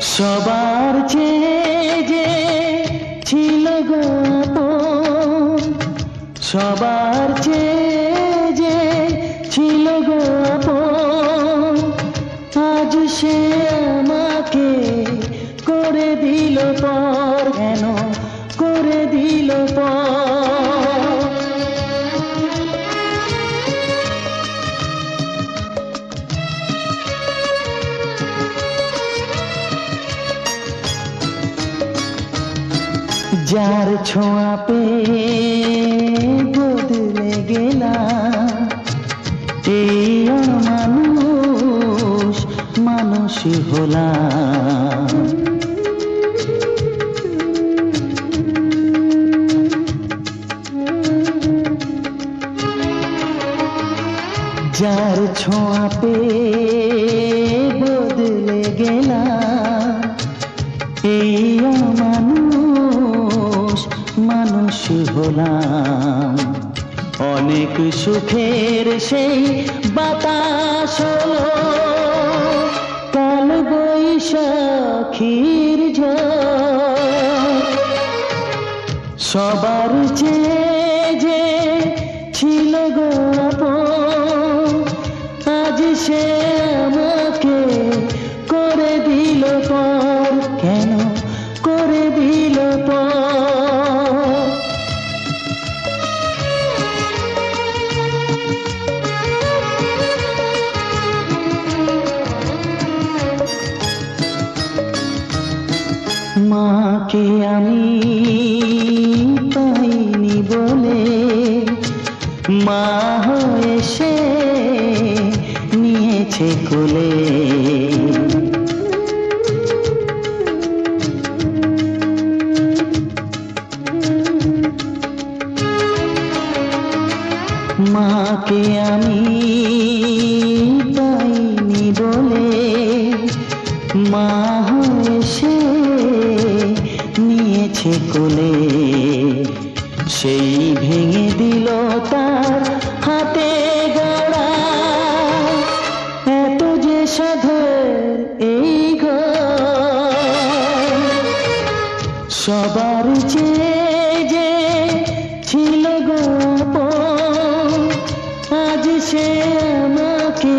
সবার চেয়ে যে ছিল গো সবার চেয়ে যে ছিল গো আপন, আজ সে আমাকে করে দিল পর কেন করে দিল পর? যার ছোঁয়া পে বদলে গেলাম এই মানুষ মানুষ হলাম যার ছোঁয়া পে বদলে গেলাম এই মানুষ মানুষ হলাম। অনেক সুখের সেই বাতাস কাল বৈশাখীর সবার চেয়ে মাকে আমি পাইনি বলে মা হয়ে সে নিয়েছে কোলে। মাকে আমি নিয়েছে কোলে। সেই ভেঙে দিল তার হাতে গড়া। এত যে এই সবার চেয়ে যে ছিল গো আপন, আজ সে আমাকে